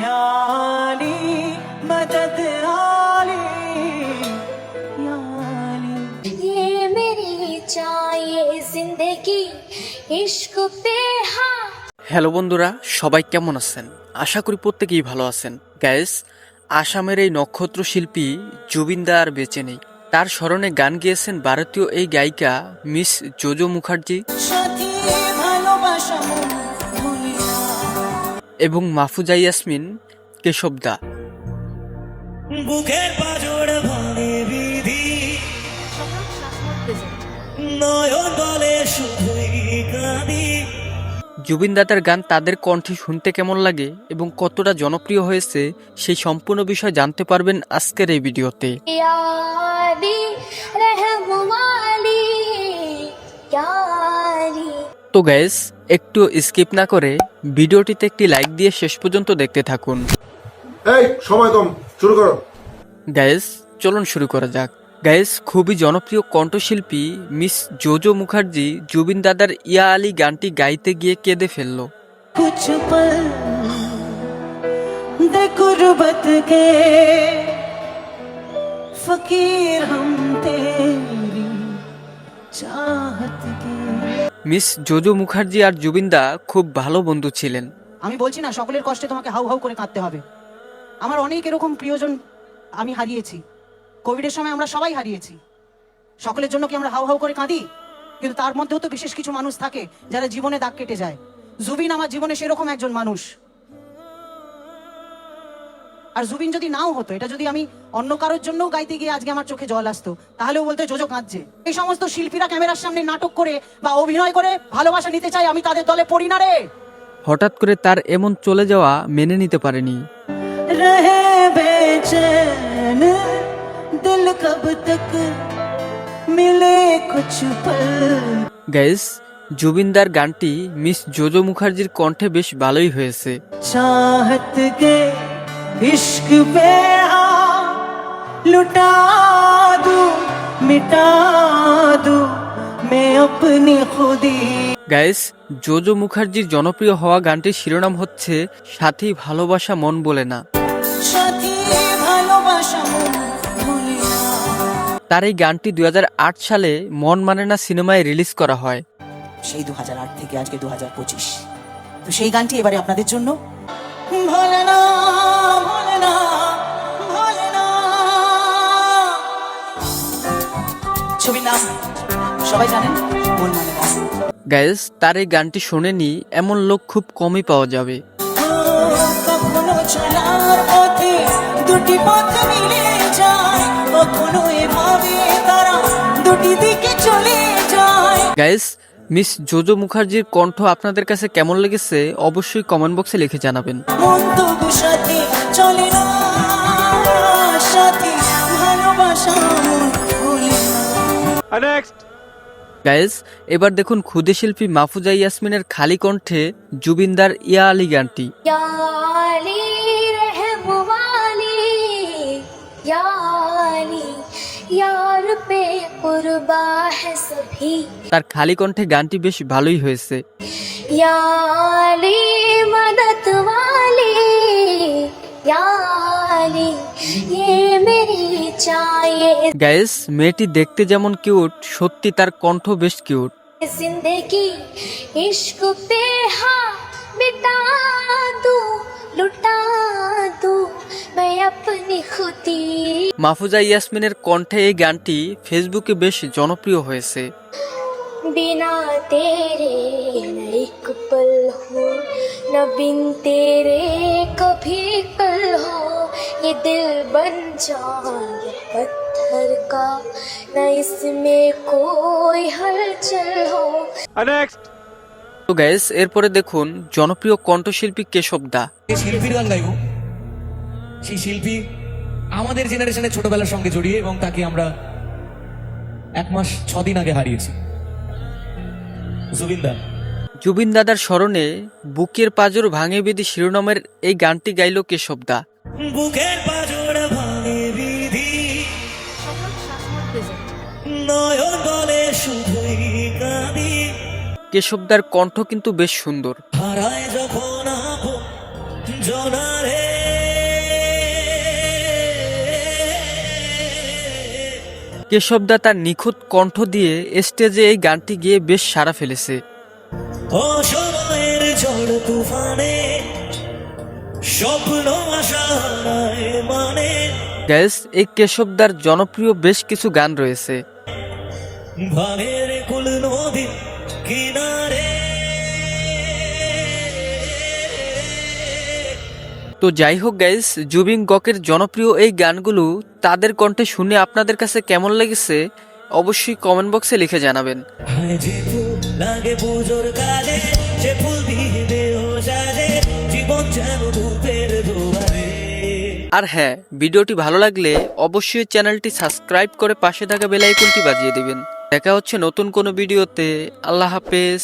याली मदद आली याली ये मेरी चाहिए जिंदगी इश्क पे हाँ হ্যালো বন্ধুরা সবাই কেমন আছেন আশা করি প্রত্যেকেই ভালো আছেন গ্যাস আসামের এই নক্ষত্র শিল্পী জুবিনদা আর বেঁচে নেই তার স্মরণে গান গেয়েছেন ভারতীয় এই গায়িকা মিস জোজো মুখার্জি এবং মাহফুজা ইয়াসমিন কেশব দা জুবিন দাদার গান তাদের কণ্ঠে শুনতে কেমন লাগে এবং কতটা জনপ্রিয় হয়েছে সেই সম্পূর্ণ বিষয় জানতে পারবেন আজকের এই ভিডিওতে। তো গ্যাস একটু স্কিপ না করে ভিডিওটিতে একটি লাইক দিয়ে শেষ পর্যন্ত দেখতে থাকুন। এই সময় কম শুরু করো। গায়েস চলুন শুরু করা যাক। গায়েস খুবই জনপ্রিয় কণ্ঠশিল্পী মিস জোজো মুখার্জি জুবিন দাদার ইয়া আলী গানটি গাইতে গিয়ে কেঁদে ফেলল। ফকির হম চাহত কে মিস জোজো মুখার্জি আর জুবিনদা খুব ভালো বন্ধু ছিলেন। আমি বলছি না, সকলের কষ্টে তোমাকে হাউ হাউ করে কাঁদতে হবে। আমার অনেক এরকম প্রিয়জন আমি হারিয়েছি। কোভিডের সময় আমরা সবাই হারিয়েছি। সকলের জন্য কি আমরা হাউ হাউ করে কাঁদি? কিন্তু তার মধ্যেও তো বিশেষ কিছু মানুষ থাকে যারা জীবনে দাগ কেটে যায়। জুবিন আমার জীবনে সেরকম একজন মানুষ। আর জুবিন যদি নাও হতো এটা যদি আমি অন্য কারোর জন্যও গাইতে গিয়ে আজকে আমার চোখে জল আসতো তাহলেও বলতে যোজক কাঁদছে। এই সমস্ত শিল্পীরা ক্যামেরার সামনে নাটক করে বা অভিনয় করে ভালোবাসা নিতে চাই আমি তাদের দলে পড়ি না রে। হঠাৎ করে তার এমন চলে যাওয়া মেনে নিতে পারেনি। গাইস জুবিনদার গানটি মিস জোজো মুখার্জির কণ্ঠে বেশ ভালোই হয়েছে। চাহত গে इश्क पे हाँ लुटा दूं मिटा दूं मैं अपनी खुदी গাইস জোজো মুখার্জির জনপ্রিয় হওয়া গানটির শিরোনাম হচ্ছে সাথী ভালোবাসা মন বলে না সাথী ভালোবাসা মন ভুলিয়া তার এই গানটি দুই সালে মন মানে না সিনেমায় রিলিজ করা হয় সেই দু থেকে আজকে দু তো সেই গানটি এবারে আপনাদের জন্য ভোলে না ভোলে না ভোলে না ছবির নাম সবাই জানেন মন মানে গাইস তার এই গানটি শোনেনি এমন লোক খুব কমই পাওয়া যাবে। ও, কখনো চলার পথে দুটি পথ মিলে যায় কখনো এভাবে তারা দুটি দিকে চলে যায়। গাইস মিস জোজো মুখার্জির কণ্ঠ আপনাদের কাছে কেমন লেগেছে অবশ্যই কমেন্ট বক্সে লিখে জানাবেন। গাইজ এবার দেখুন ক্ষুদে শিল্পী মাফুজা ইয়াসমিনের খালি কণ্ঠে জুবিনদার ইয়া আলী গানটি। वाली याली यार पे कुर्बा है सभी তার খালি কণ্ঠে গানটি বেশ ভালোই হয়েছে याली मदद वाली याली ये मेरी चाहिए গাইস মেয়েটি দেখতে যেমন কিউট সত্যি তার কণ্ঠ বেশ কিউট जिंदगी इश्क पे हाँ मिटा दूं लुटा दूं मैं अपनी खुदी মাহফুজা ইয়াসমিনের কণ্ঠে এই গানটি ফেসবুকে বেশ জনপ্রিয় হয়েছে बिना तेरे न एक पल हो न बिन तेरे कभी कल हो ये दिल बन जाए पत्थर का न इसमें कोई हलचल हो তো গাইস এরপরে দেখুন জনপ্রিয় কণ্ঠশিল্পী কেশব দা যে শিল্পীর গান গাইব সেই শিল্পী আমাদের জেনারেশনে ছোটবেলার সঙ্গে জড়িয়ে এবং তাকে আমরা এক মাস ছদিন আগে হারিয়েছি। জুবিনদা জুবিন দাদার স্মরণে বুকের পাজর ভাঙে বেদি শিরোনামের এই গানটি গাইল কেশব দা। বুকের পাজর ভাঙে বিধি নয়ন বলে শুধুই কাঁদি। কেশবদার কণ্ঠ কিন্তু বেশ সুন্দর। হারায় যখন কেশবদা তার নিখুঁত কণ্ঠ দিয়ে স্টেজে এই গানটি গিয়ে বেশ সাড়া ফেলেছে। অসময়ের ঝড় তুফানে স্বপ্ন আশা মানে। গ্যাস এই কেশবদার জনপ্রিয় বেশ কিছু গান রয়েছে। ভাঙের কুল নদী কিনারে তো যাই হোক গাইস জুবিন গকের জনপ্রিয় এই গানগুলো তাদের কণ্ঠে শুনে আপনাদের কাছে কেমন লেগেছে অবশ্যই কমেন্ট বক্সে লিখে জানাবেন। আর হ্যাঁ ভিডিওটি ভালো লাগলে অবশ্যই চ্যানেলটি সাবস্ক্রাইব করে পাশে থাকা বেল আইকনটি বাজিয়ে দিবেন। দেখা হচ্ছে নতুন কোনো ভিডিওতে আল্লাহ হাফেজ।